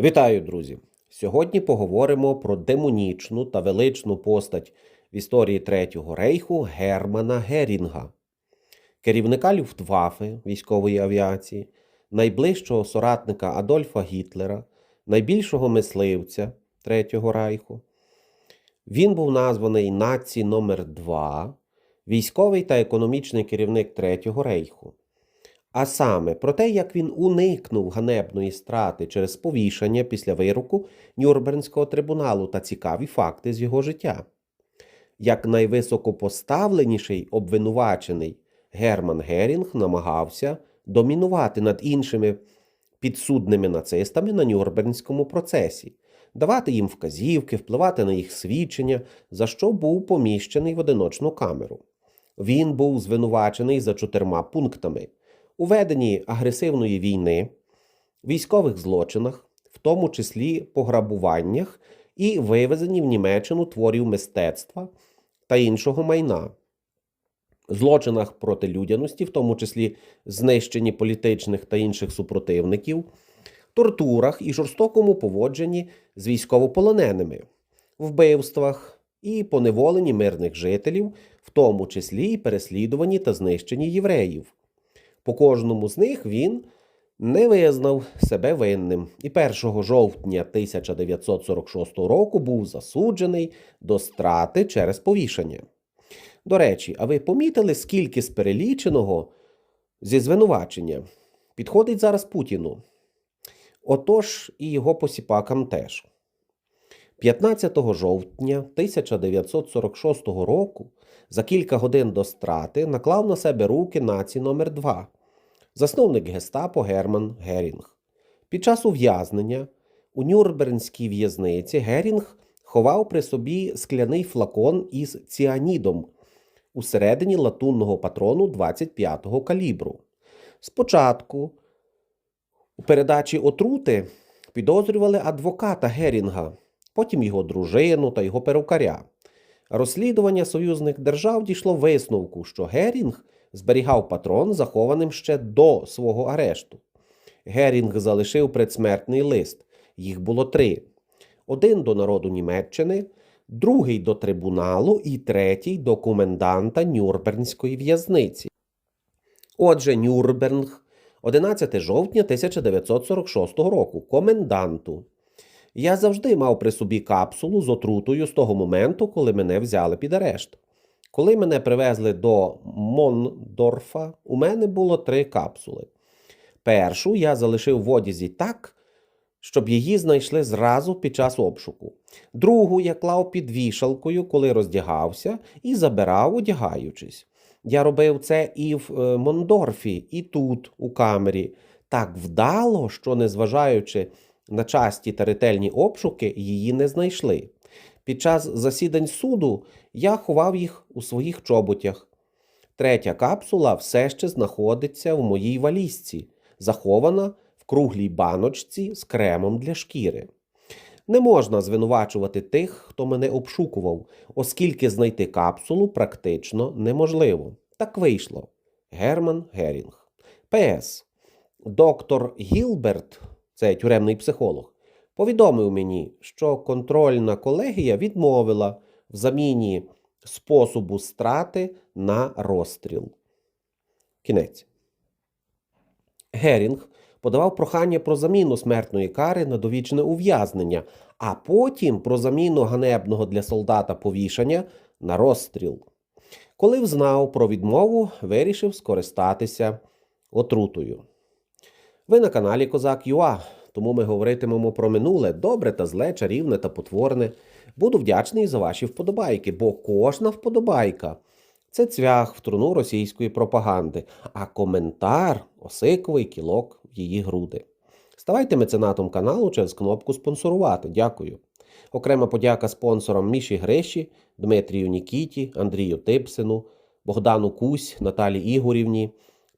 Вітаю, друзі! Сьогодні поговоримо про демонічну та величну постать в історії Третього рейху Германа Герінга, керівника Люфтваффе військової авіації, найближчого соратника Адольфа Гітлера, найбільшого мисливця Третього рейху. Він був названий Наці номер 2 військовий та економічний керівник Третього рейху. А саме про те, як він уникнув ганебної страти через повішання після вироку Нюрнбернського трибуналу та цікаві факти з його життя. Як найвисокопоставленіший обвинувачений Герман Герінг намагався домінувати над іншими підсудними нацистами на Нюрнбернському процесі, давати їм вказівки, впливати на їх свідчення, за що був поміщений в одиночну камеру. Він був звинувачений за чотирма пунктами у веденні агресивної війни, військових злочинах, в тому числі пограбуваннях і вивезенні в Німеччину творів мистецтва та іншого майна, злочинах проти людяності, в тому числі знищенні політичних та інших супротивників, тортурах і жорстокому поводженні з військовополоненими, вбивствах і поневоленні мирних жителів, в тому числі і переслідувані та знищенні євреїв. По кожному з них він не визнав себе винним і 1 жовтня 1946 року був засуджений до страти через повішання. До речі, а ви помітили, скільки з переліченого зі звинувачення підходить зараз Путіну? Отож, і його посіпакам теж. 15 жовтня 1946 року за кілька годин до страти наклав на себе руки наці номер 2 засновник гестапо Герман Герінг. Під час ув'язнення у Нюрнбернській в'язниці Герінг ховав при собі скляний флакон із ціанідом усередині латунного патрону 25-го калібру. Спочатку у передачі отрути підозрювали адвоката Герінга, потім його дружину та його перукаря. Розслідування союзних держав дійшло висновку, що Герінг зберігав патрон захованим ще до свого арешту. Герінг залишив предсмертний лист. Їх було три: один до народу Німеччини, другий до трибуналу і третій до коменданта Нюрнбернської в'язниці. Отже, Нюрнберг, 11 жовтня 1946 року, коменданту. Я завжди мав при собі капсулу з отрутою з того моменту, коли мене взяли під арешт. Коли мене привезли до Мондорфа, у мене було три капсули. Першу я залишив в одязі так, щоб її знайшли зразу під час обшуку. Другу я клав під вішалкою, коли роздягався, і забирав, одягаючись. Я робив це і в е, Мондорфі, і тут, у камері, так вдало, що, незважаючи на часті та ретельні обшуки, її не знайшли. Під час засідань суду я ховав їх у своїх чоботях. Третя капсула все ще знаходиться в моїй валізці, захована в круглій баночці з кремом для шкіри. Не можна звинувачувати тих, хто мене обшукував, оскільки знайти капсулу практично неможливо. Так вийшло. Герман Герінг. П.С. Доктор Гілберт, це тюремний психолог, повідомив мені, що контрольна колегія відмовила в заміні способу страти на розстріл. Кінець. Герінг подавав прохання про заміну смертної кари на довічне ув'язнення, а потім про заміну ганебного для солдата повішання на розстріл. Коли взнав про відмову, вирішив скористатися отрутою. Ви на каналі Козак Юа, тому ми говоритимемо про минуле, добре та зле, чарівне та потворне. Буду вдячний за ваші вподобайки, бо кожна вподобайка це цвях в труну російської пропаганди, а коментар осиковий кілок в її груди. Ставайте меценатом каналу через кнопку спонсорувати. Дякую. Окрема подяка спонсорам Міші Гриші, Дмитрію Нікіті, Андрію Типсину, Богдану Кусь, Наталі Ігорівні,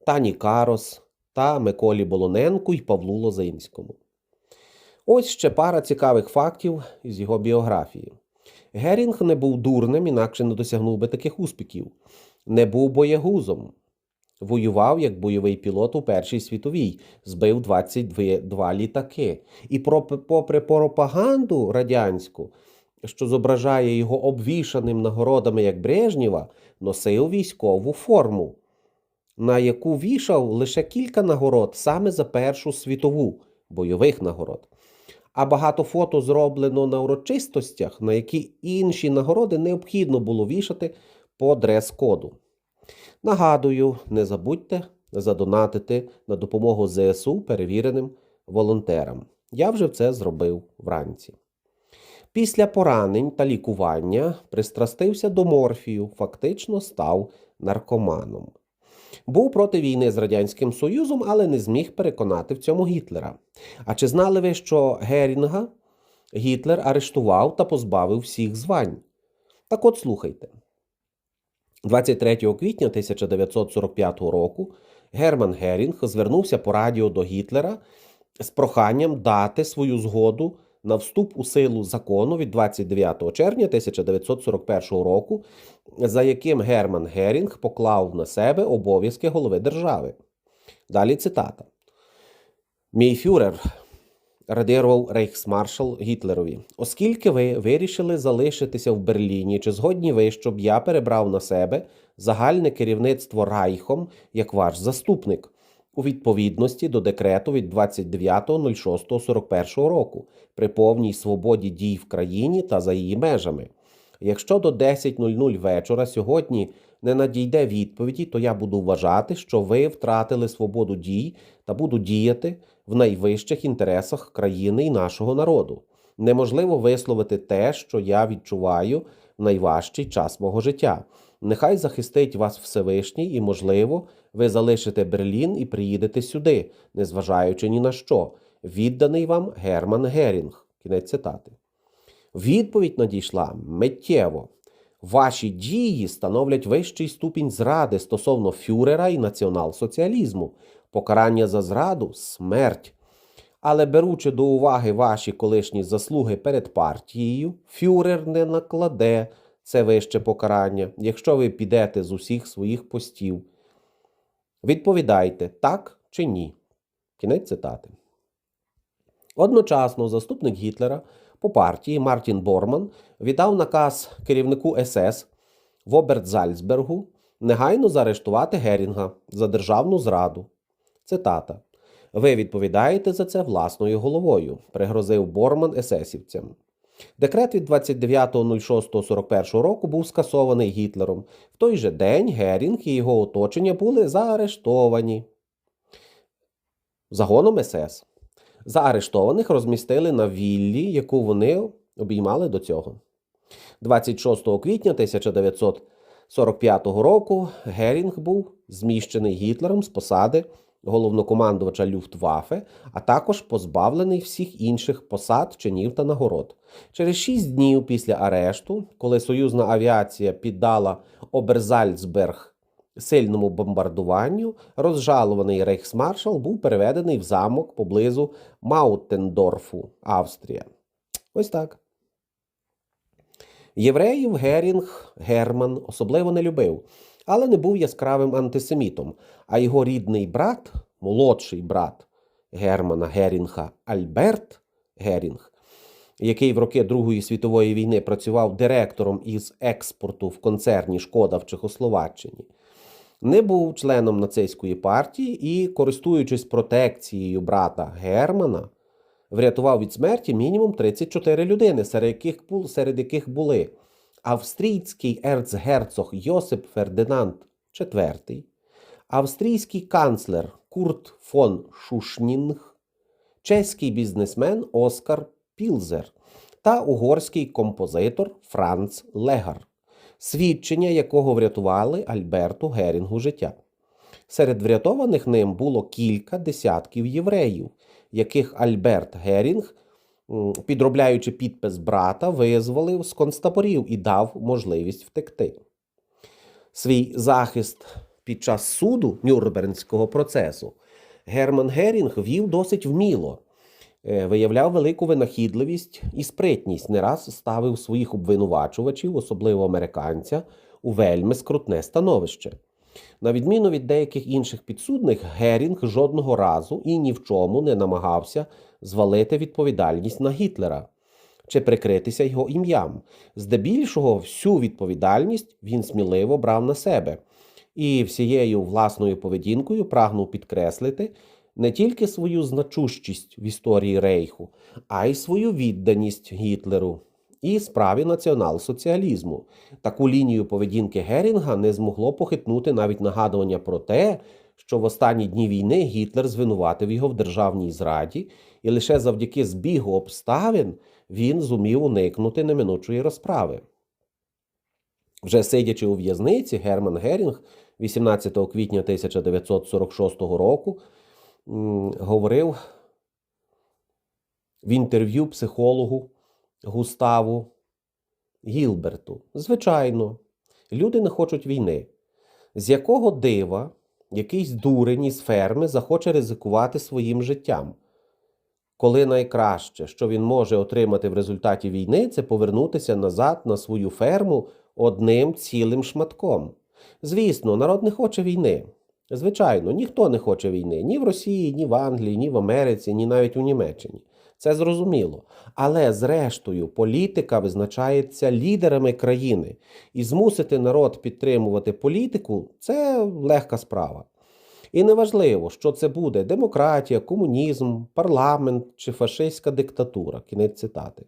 Тані Карос та Миколі Болоненку і Павлу Лозинському. Ось ще пара цікавих фактів із його біографії. Герінг не був дурним, інакше не досягнув би таких успіхів, не був боєгузом. Воював як бойовий пілот у Першій світовій, збив 22 літаки. І попри пропаганду радянську, що зображає його обвішаним нагородами як Брежнєва, носив військову форму, на яку вішав лише кілька нагород саме за Першу світову бойових нагород. А багато фото зроблено на урочистостях, на які інші нагороди необхідно було вішати по дрес-коду. Нагадую, не забудьте задонатити на допомогу ЗСУ перевіреним волонтерам. Я вже це зробив вранці. Після поранень та лікування пристрастився до морфію, фактично став наркоманом. Був проти війни з Радянським Союзом, але не зміг переконати в цьому Гітлера. А чи знали ви, що Герінга Гітлер арештував та позбавив всіх звань? Так от слухайте. 23 квітня 1945 року Герман Герінг звернувся по радіо до Гітлера з проханням дати свою згоду на вступ у силу закону від 29 червня 1941 року, за яким Герман Герінг поклав на себе обов'язки голови держави. Далі цитата. Мій фюрер радірував рейхсмаршал Гітлерові. Оскільки ви вирішили залишитися в Берліні, чи згодні ви, щоб я перебрав на себе загальне керівництво Райхом як ваш заступник у відповідності до декрету від 29.06.41 року при повній свободі дій в країні та за її межами. Якщо до 10.00 вечора сьогодні не надійде відповіді, то я буду вважати, що ви втратили свободу дій та буду діяти в найвищих інтересах країни і нашого народу. Неможливо висловити те, що я відчуваю в найважчий час мого життя. Нехай захистить вас Всевишній, і, можливо, ви залишите Берлін і приїдете сюди, незважаючи ні на що. Відданий вам Герман Герінг. Кінець цитати. Відповідь надійшла миттєво. Ваші дії становлять вищий ступінь зради стосовно фюрера і націонал-соціалізму. Покарання за зраду смерть. Але беручи до уваги ваші колишні заслуги перед партією, фюрер не накладе це вище покарання, якщо ви підете з усіх своїх постів. Відповідайте, так чи ні. Кінець цитати. Одночасно заступник Гітлера по партії Мартін Борман віддав наказ керівнику СС в Оберт-Зальцбергу негайно заарештувати Герінга за державну зраду. Цитата. Ви відповідаєте за це власною головою, пригрозив Борман есесівцям. Декрет від 29.06.41 року був скасований Гітлером. В той же день Герінг і його оточення були заарештовані. Загоном СС. Заарештованих розмістили на віллі, яку вони обіймали до цього. 26 квітня 1945 року Герінг був зміщений Гітлером з посади головнокомандувача Люфтваффе, а також позбавлений всіх інших посад, чинів та нагород. Через шість днів після арешту, коли союзна авіація піддала Оберзальцберг сильному бомбардуванню, розжалований рейхсмаршал був переведений в замок поблизу Маутендорфу, Австрія. Ось так. Євреїв Герінг Герман особливо не любив, але не був яскравим антисемітом, а його рідний брат, молодший брат Германа Герінга Альберт Герінг, який в роки Другої світової війни працював директором із експорту в концерні Шкода в Чехословаччині, не був членом нацистської партії і, користуючись протекцією брата Германа, врятував від смерті мінімум 34 людини, серед яких, серед яких були австрійський ерцгерцог Йосип Фердинанд IV, австрійський канцлер Курт фон Шушнінг, чеський бізнесмен Оскар Пілзер та угорський композитор Франц Легар, свідчення якого врятували Альберту Герінгу життя. Серед врятованих ним було кілька десятків євреїв, яких Альберт Герінг, підробляючи підпис брата, визволив з концтаборів і дав можливість втекти. Свій захист під час суду Нюрнбернського процесу Герман Герінг вів досить вміло, виявляв велику винахідливість і спритність, не раз ставив своїх обвинувачувачів, особливо американця, у вельми скрутне становище. На відміну від деяких інших підсудних, Герінг жодного разу і ні в чому не намагався звалити відповідальність на Гітлера чи прикритися його ім'ям. Здебільшого, всю відповідальність він сміливо брав на себе і всією власною поведінкою прагнув підкреслити не тільки свою значущість в історії Рейху, а й свою відданість Гітлеру і справі націонал-соціалізму. Таку лінію поведінки Герінга не змогло похитнути навіть нагадування про те, що в останні дні війни Гітлер звинуватив його в державній зраді, і лише завдяки збігу обставин він зумів уникнути неминучої розправи. Вже сидячи у в'язниці, Герман Герінг 18 квітня 1946 року говорив в інтерв'ю психологу Густаву Гілберту. Звичайно, люди не хочуть війни. З якого дива якийсь дурень із ферми захоче ризикувати своїм життям? Коли найкраще, що він може отримати в результаті війни, це повернутися назад на свою ферму одним цілим шматком. Звісно, народ не хоче війни. Звичайно, ніхто не хоче війни ні в Росії, ні в Англії, ні в Америці, ні навіть у Німеччині. Це зрозуміло. Але зрештою політика визначається лідерами країни, і змусити народ підтримувати політику це легка справа. І неважливо, що це буде демократія, комунізм, парламент чи фашистська диктатура. Кінець цитати.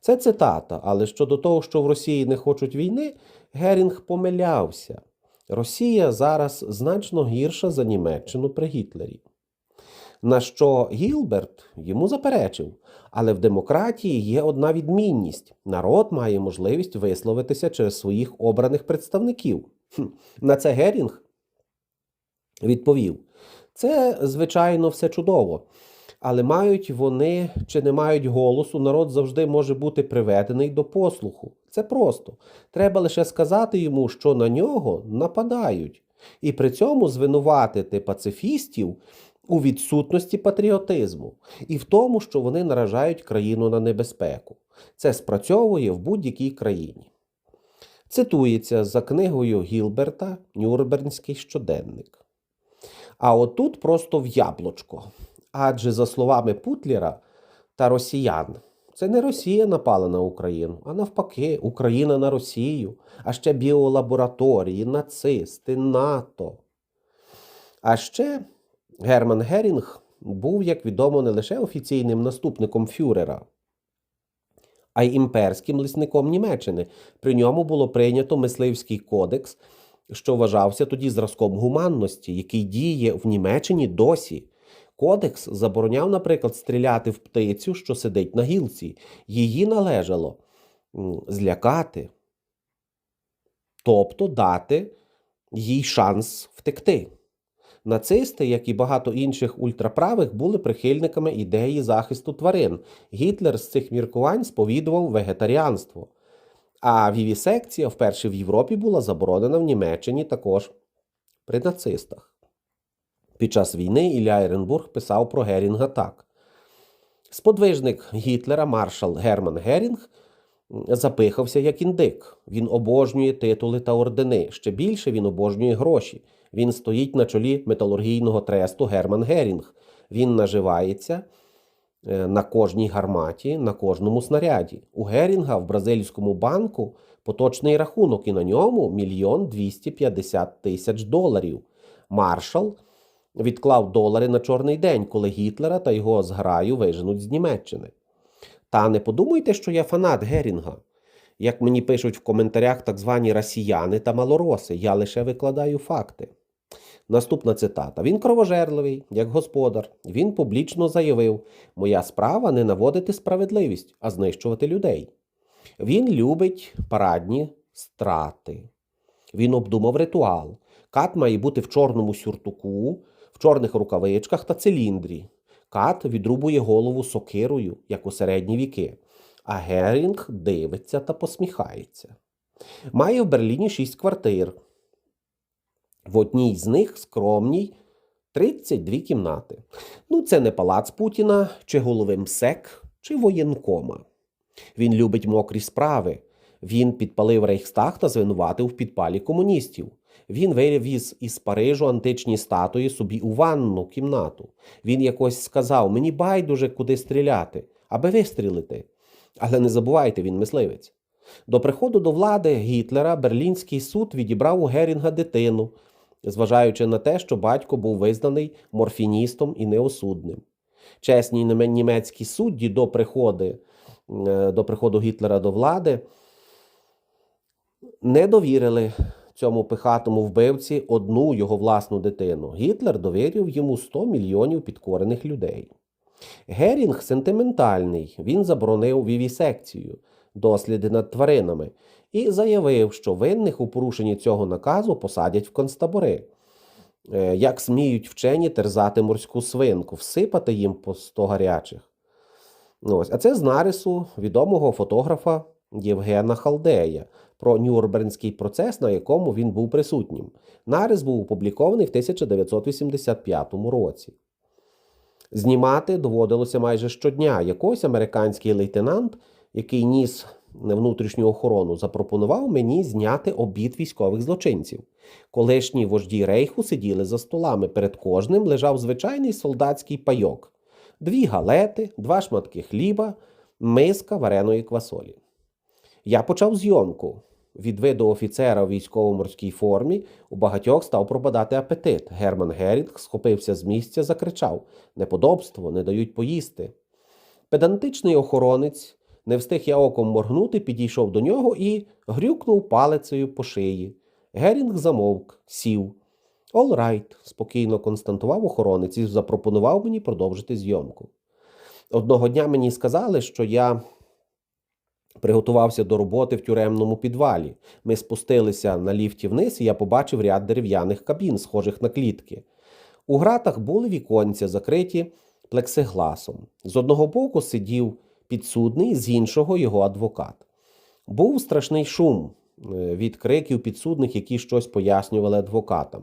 Це цитата, але щодо того, що в Росії не хочуть війни, Герінг помилявся. Росія зараз значно гірша за Німеччину при Гітлері. На що Гілберт йому заперечив, але в демократії є одна відмінність: народ має можливість висловитися через своїх обраних представників. На це Герінг відповів: це, звичайно, все чудово. Але мають вони чи не мають голосу, народ завжди може бути приведений до послуху. Це просто. Треба лише сказати йому, що на нього нападають, і при цьому звинуватити пацифістів у відсутності патріотизму і в тому, що вони наражають країну на небезпеку. Це спрацьовує в будь-якій країні. Цитується за книгою Гілберта Нюрнбернський щоденник. А отут просто в яблучко. Адже, за словами Путлера та росіян, це не Росія напала на Україну, а навпаки, Україна на Росію, а ще біолабораторії, нацисти, НАТО. А ще Герман Герінг був, як відомо, не лише офіційним наступником Фюрера, а й імперським лісником Німеччини. При ньому було прийнято мисливський кодекс, що вважався тоді зразком гуманності, який діє в Німеччині досі. Кодекс забороняв, наприклад, стріляти в птицю, що сидить на гілці. Її належало злякати, тобто дати їй шанс втекти. Нацисти, як і багато інших ультраправих, були прихильниками ідеї захисту тварин. Гітлер з цих міркувань сповідував вегетаріанство. А вівісекція вперше в Європі була заборонена в Німеччині також при нацистах. Під час війни Ілля Еренбург писав про Герінга так. Сподвижник Гітлера, маршал Герман Герінг, запихався як індик. Він обожнює титули та ордени. Ще більше він обожнює гроші. Він стоїть на чолі металургійного тресту Герман Герінг. Він наживається е, на кожній гарматі, на кожному снаряді. У Герінга в бразильському банку поточний рахунок, і на ньому мільйон 250 тисяч доларів. Маршал відклав долари на чорний день, коли Гітлера та його зграю виженуть з Німеччини. Та не подумайте, що я фанат Герінга. Як мені пишуть в коментарях так звані росіяни та малороси, я лише викладаю факти. Наступна цитата: Він кровожерливий, як господар. Він публічно заявив: Моя справа не наводити справедливість, а знищувати людей. Він любить парадні страти. Він обдумав ритуал. Кат має бути в чорному сюртуку, в чорних рукавичках та циліндрі. Кат відрубує голову сокирою, як у середні віки, а Герінг дивиться та посміхається. Має в Берліні шість квартир. В одній з них скромній 32 кімнати. Ну, це не палац Путіна, чи голови МСЕК, чи воєнкома. Він любить мокрі справи. Він підпалив Рейхстаг та звинуватив в підпалі комуністів. Він вивіз із Парижу античні статуї собі у ванну кімнату. Він якось сказав: мені байдуже куди стріляти, аби вистрілити. Але не забувайте, він мисливець. До приходу до влади Гітлера Берлінський суд відібрав у Герінга дитину, зважаючи на те, що батько був визнаний морфіністом і неосудним. Чесні німецькі судді до приходу, е, до приходу Гітлера до влади не довірили цьому пихатому вбивці одну його власну дитину. Гітлер довірив йому 100 мільйонів підкорених людей. Герінг сентиментальний, він заборонив вівісекцію, досліди над тваринами, і заявив, що винних у порушенні цього наказу посадять в концтабори. Е, Як сміють вчені терзати морську свинку, всипати їм по 100 гарячих. Ось. А це з нарису відомого фотографа Євгена Халдея про Нюрнбернський процес, на якому він був присутнім. Нарис був опублікований в 1985 році. Знімати доводилося майже щодня. Якийсь американський лейтенант, який ніс внутрішню охорону, запропонував мені зняти обід військових злочинців. Колишні вожді рейху сиділи за столами. Перед кожним лежав звичайний солдатський пайок, дві галети, два шматки хліба, миска вареної квасолі. Я почав зйомку. Від виду офіцера у військово-морській формі у багатьох став пропадати апетит. Герман Герінг схопився з місця, закричав: Неподобство, не дають поїсти. Педантичний охоронець, не встиг я оком моргнути, підійшов до нього і грюкнув палицею по шиї. Герінг замовк, сів. «All right», – спокійно констатував охоронець і запропонував мені продовжити зйомку. Одного дня мені сказали, що я приготувався до роботи в тюремному підвалі. Ми спустилися на ліфті вниз, і я побачив ряд дерев'яних кабін, схожих на клітки. У гратах були віконця, закриті плексигласом. З одного боку сидів підсудний, з іншого його адвокат. Був страшний шум е, від криків підсудних, які щось пояснювали адвокатам.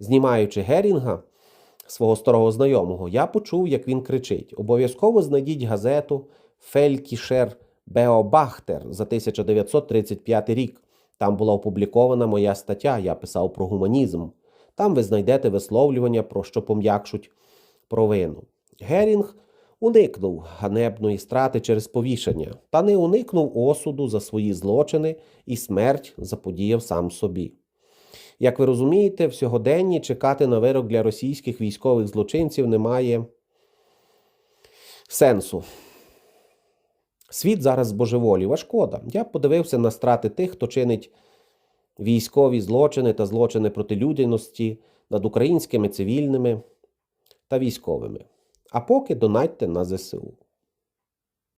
Знімаючи Герінга, свого старого знайомого, я почув, як він кричить: Обов'язково знайдіть газету Фелькішер Беобахтер за 1935 рік. Там була опублікована моя стаття, я писав про гуманізм. Там ви знайдете висловлювання, про що пом'якшуть провину. Герінг уникнув ганебної страти через повішення, та не уникнув осуду за свої злочини і смерть заподіяв сам собі. Як ви розумієте, в сьогоденні чекати на вирок для російських військових злочинців немає сенсу. Світ зараз збожеволів, а шкода. Я подивився на страти тих, хто чинить військові злочини та злочини проти людяності над українськими цивільними та військовими. А поки донатьте на ЗСУ.